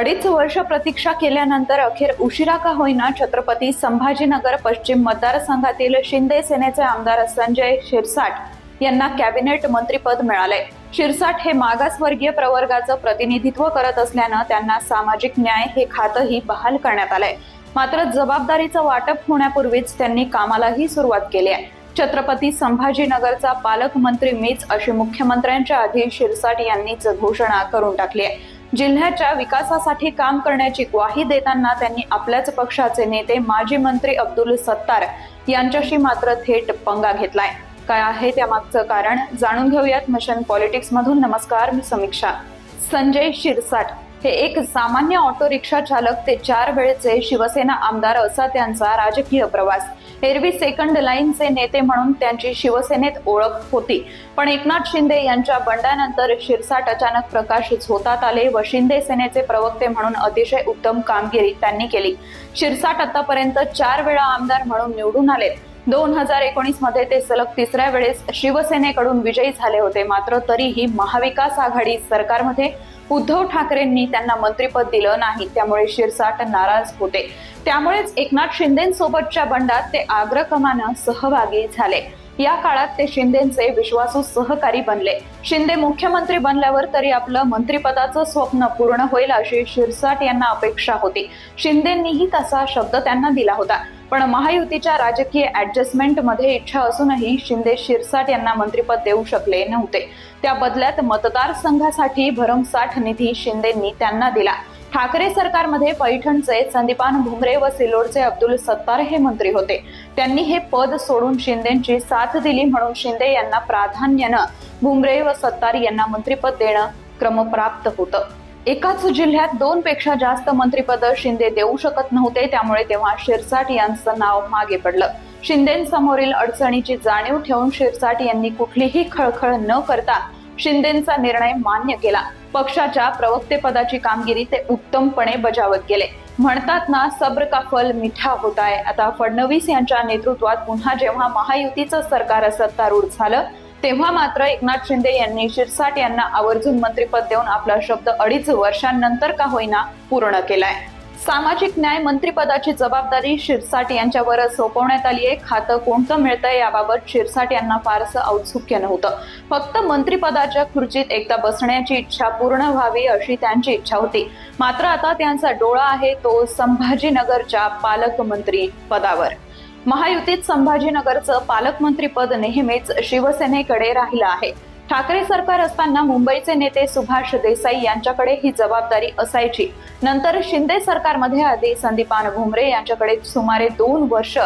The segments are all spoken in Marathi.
अडीच वर्ष प्रतीक्षा केल्यानंतर अखेर उशिरा का होईना छत्रपती संभाजीनगर पश्चिम मतदारसंघातील शिंदे सेनेचे आमदार संजय शिरसाट यांना कॅबिनेट मंत्रीपद मिळाले. शिरसाट हे मागासवर्गीय प्रवर्गाचं प्रतिनिधित्व करत असल्यानं त्यांना सामाजिक न्याय हे खातंही बहाल करण्यात आलंय. मात्र जबाबदारीचं वाटप होण्यापूर्वीच त्यांनी कामालाही सुरुवात केली आहे. छत्रपती संभाजीनगरचा पालकमंत्री मीच अशी मुख्यमंत्र्यांच्या आधी शिरसाट यांनीच घोषणा करून टाकली आहे. जिल्ह्याच्या विकासासाठी काम करण्याची ग्वाही देताना त्यांनी आपल्याच पक्षाचे नेते माजी मंत्री अब्दुल सत्तार यांच्याशी मात्र थेट पंगा घेतलाय. काय आहे त्यामागचं कारण जाणून घेऊयात मिशन पॉलिटिक्स मधून नमस्कार मी समीक्षा. संजय शिरसाट. हे एक सामान्य ऑटो रिक्षा चालक ते चार वेळचे शिवसेना आमदार असा त्यांचा राजकीय प्रवास. एरवी सेकंड लाईनचे नेते म्हणून त्यांची शिवसेनेत ओळख होती. पण एकनाथ शिंदे यांच्या बंडानंतर शिरसाट अचानक प्रकाशित होतात आले व शिंदे सेनेचे प्रवक्ते म्हणून अतिशय उत्तम कामगिरी त्यांनी केली. शिरसाट आतापर्यंत चार वेळा आमदार म्हणून निवडून आलेत. दोन हजार एकोणीसमध्ये ते सलग तिसऱ्या वेळेस शिवसेनेकडून विजयी झाले होते. मात्र तरीही महाविकास आघाडी सरकारमध्ये उद्धव ठाकरेंनी त्यांना मंत्रीपद दिलं नाही. त्यामुळे शिरसाट नाराज होते. त्यामुळेच एकनाथ शिंदेसोबतच्या बंडात ते आग्रकमानं सहभागी झाले. या काळात ते शिंदेचे विश्वासू सहकारी बनले. शिंदे मुख्यमंत्री बनल्यावर तरी आपलं मंत्रिपदाचं स्वप्न पूर्ण होईल अशी शिरसाट यांना अपेक्षा होती. शिंदेंनीही तसा शब्द त्यांना दिला होता. पण महायुतीच्या राजकीय ऍडजस्टमेंटमध्ये इच्छा असूनही शिंदे शिरसाट यांना मंत्रिपद देऊ शकले नव्हते. त्या बदल्यात मतदारसंघासाठी भरमसाठ निधी शिंदेंनी त्यांना दिला. ठाकरे सरकारमध्ये पैठणचे संदीपान भुमरे व सिल्लोडचे अब्दुल सत्तार हे मंत्री होते. त्यांनी हे पद सोडून शिंदेची साथ दिली म्हणून शिंदे यांना प्राधान्यानं भुमरे व सत्तार यांना मंत्रिपद देणं क्रमप्राप्त होतं. एकाच जिल्ह्यात दोन पेक्षा जास्त मंत्रिपद शिंदे देऊ शकत नव्हते त्यामुळे तेव्हा शिरसाट यांचं नाव मागे पडलं. शिंदेसमोरील अडचणीची जाणीव ठेवून शिरसाट यांनी कुठलीही खळखळ न करता शिंदेचा निर्णय मान्य केला. पक्षाच्या प्रवक्तेपदाची कामगिरी ते उत्तमपणे बजावत गेले. म्हणतात ना सब्र का फल मिठा होत आहे आता फडणवीस यांच्या नेतृत्वात पुन्हा जेव्हा महायुतीचं सरकार सत्तारूढ झालं तेव्हा मात्र एकनाथ शिंदे यांनी शिरसाट यांना आवर्जून मंत्रिपद देऊन आपला शब्द अडीच वर्षांनंतर का होईना पूर्ण केलाय. सामाजिक न्याय मंत्रिपदाची जबाबदारी शिरसाट यांच्यावर सोपवण्यात आली आहे. खातं कोणतं मिळतंय याबाबत शिरसाट यांना फारसं औत्सुक्य नव्हतं. फक्त मंत्रीपदाच्या खुर्चीत एकदा बसण्याची इच्छा पूर्ण व्हावी अशी त्यांची इच्छा होती. मात्र आता त्यांचा डोळा आहे तो संभाजीनगरच्या पालकमंत्री पदावर. महायुतीत संभाजीनगरचं पालकमंत्रीपद नेहमीच शिवसेनेकडे राहिलं आहे. ठाकरे सरकार असताना मुंबईचे नेते सुभाष देसाई यांच्याकडे ही जबाबदारी असायची. नंतर शिंदे सरकारमध्ये आधी संदीपान भुमरे यांच्याकडे सुमारे दोन वर्ष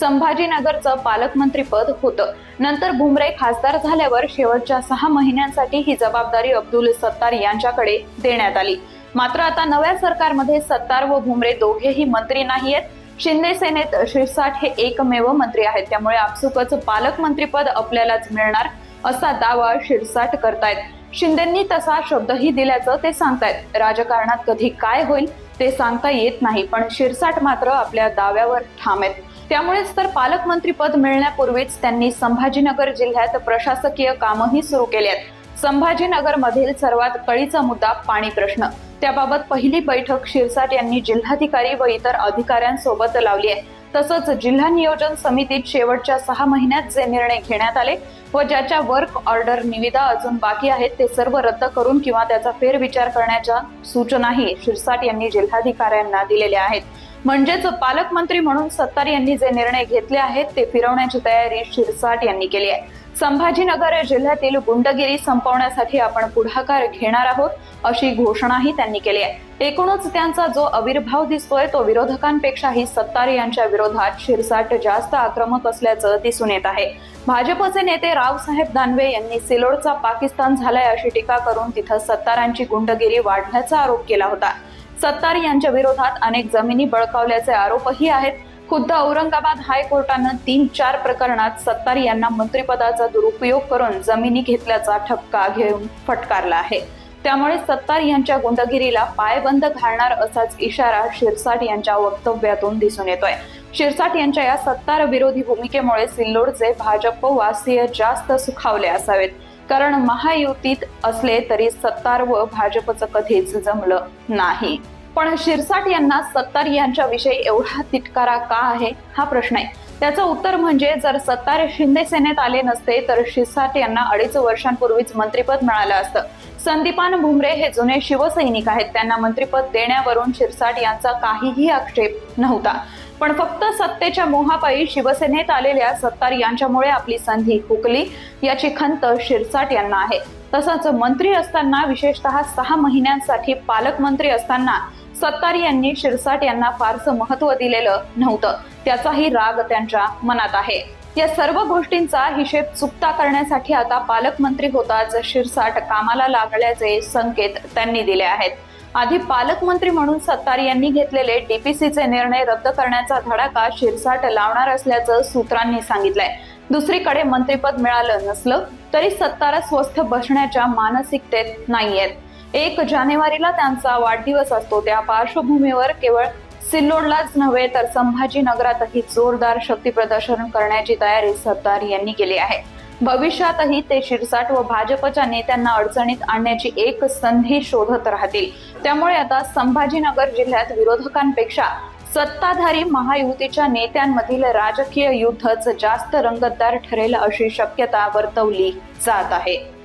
संभाजीनगरचं पालकमंत्रीपद होतं. नंतर भुमरे खासदार झाल्यावर शेवटच्या सहा महिन्यांसाठी ही जबाबदारी अब्दुल सत्तार यांच्याकडे देण्यात आली. मात्र आता नव्या सरकारमध्ये सत्तार व भुमरे दोघेही मंत्री नाहीयेत शिंदे सेनेत शिरसाट हे एकमेव मंत्री आहेत. त्यामुळे आपसुकच पालकमंत्रीपद आपल्यालाच मिळणार असा दावा शिरसाट करतायत. शिंदेंनी तसा शब्दही दिल्याचं ते सांगतायत. राजकारणात कधी काय होईल ते सांगता येत नाही पण शिरसाट मात्र आपल्या दाव्यावर ठाम आहेत. त्यामुळेच तर पालकमंत्रीपद मिळण्यापूर्वीच त्यांनी संभाजीनगर जिल्ह्यात प्रशासकीय कामही सुरू केली आहेत. संभाजीनगर मधील सर्वात कळीचा मुद्दा पाणी प्रश्न त्याबाबत पहिली बैठक शिरसाट यांनी जिल्हाधिकारी व इतर अधिकाऱ्यांसोबत लावली आहे. तसंच जिल्हा नियोजन समितीत शेवटच्या सहा महिन्यात जे निर्णय घेण्यात आले व ज्याच्या वर्क ऑर्डर निविदा अजून बाकी आहेत ते सर्व रद्द करून किंवा त्याचा फेरविचार करण्याच्या सूचनाही शिरसाट यांनी जिल्हाधिकाऱ्यांना दिलेल्या आहेत. म्हणजेच पालकमंत्री म्हणून सत्तार यांनी जे निर्णय घेतले आहेत ते फिरवण्याची तयारी शिरसाट यांनी केली आहे. संभाजीनगर जिल्ह्यातील गुंडगिरी संपवण्यासाठी आपण पुढाकार घेणार आहोत अशी घोषणाही त्यांनी केली आहे. एकूणच त्यांचा जो आविर्भाव दिसतोय तो विरोधकांपेक्षाही सत्तार यांच्या विरोधात शिरसाट जास्त आक्रमक असल्याचं दिसून येत आहे. भाजपचे नेते रावसाहेब दानवे यांनी सिलोडचा पाकिस्तान झालाय अशी टीका करून तिथं सत्तारांची गुंडगिरी वाढल्याचा आरोप केला होता. सत्तार यांच्या विरोधात अनेक जमिनी बळकावल्याचे आरोपही आहेत. खुद्द औरंगाबाद हायकोर्टानं तीन चार प्रकरणात सत्तार यांना मंत्रिपदाचा दुरुपयोग करून जमिनी घेतल्याचा ठपका घेऊन फटकारला आहे. त्यामुळे सत्तार यांच्या गुंडगिरीला पायबंद घालणार असाच इशारा शिरसाट यांच्या वक्तव्यातून दिसून येतोय. शिरसाट यांच्या या सत्तार विरोधी भूमिकेमुळे सिल्लोडचे भाजप वासीय जास्त सुखावले असावेत. कारण महायुतीत असले तरी सत्तार व भाजपचं कधीच जमलं नाही. पण शिरसाट यांना सत्तार यांच्याविषयी एवढा तिटकारा का आहे? हा प्रश्न आहे. त्याचं उत्तर म्हणजे जर सत्तार शिंदे सेनेत आले नसते तर शिरसाट यांना अडीच वर्षांपूर्वीच मंत्रिपद मिळालं असतं. संदीपान भुमरे हे जुने शिवसैनिक आहेत. त्यांना मंत्रिपद देण्यावरून शिरसाट यांचा काहीही आक्षेप नव्हता. पण फक्त सत्तेच्या मोहापायी शिवसेनेत आलेल्या सत्तार यांच्यामुळे आपली संधी हुकली याची खंत शिरसाट यांना आहे. तसंच मंत्री असताना विशेषतः सहा महिन्यांसाठी पालकमंत्री असताना सत्तार यांनी शिरसाट यांना फारसं महत्त्व दिलेलं नव्हतं. त्याचाही राग त्यांच्या मनात आहे. या सर्व गोष्टींचा हिशेब चुकता करण्यासाठी आता पालकमंत्री होताच शिरसाट कामाला लागल्याचे संकेत त्यांनी दिले आहेत. आधी पालकमंत्री म्हणून सत्तार यांनी घेतलेले डीपीसीचे निर्णय रद्द करण्याचा धडाका शिरसाट लावणार असल्याचं सूत्रांनी सांगितलंय. दुसरीकडे मंत्रिपद मिळालं नसलं तरी सत्तारा स्वस्थ बसण्याच्या मानसिकतेत नाहीयेत. एक जानेवारीला त्यांचा वाढदिवस असतो. त्या पार्श्वभूमीवर केवळ सिल्लोडलाच नव्हे तर संभाजीनगरातही जोरदार शक्ती प्रदर्शन करण्याची तयारी सरदार यांनी केली आहे. भविष्यातही ते शिरसाट व भाजपच्या नेत्यांना अडचणीत आणण्याची एक संधी शोधत राहतील. त्यामुळे आता संभाजीनगर जिल्ह्यात विरोधकांपेक्षा सत्ताधारी महायुतीच्या नेत्यांमधील राजकीय युद्धच जास्त रंगतदार ठरेल अशी शक्यता वर्तवली जात आहे.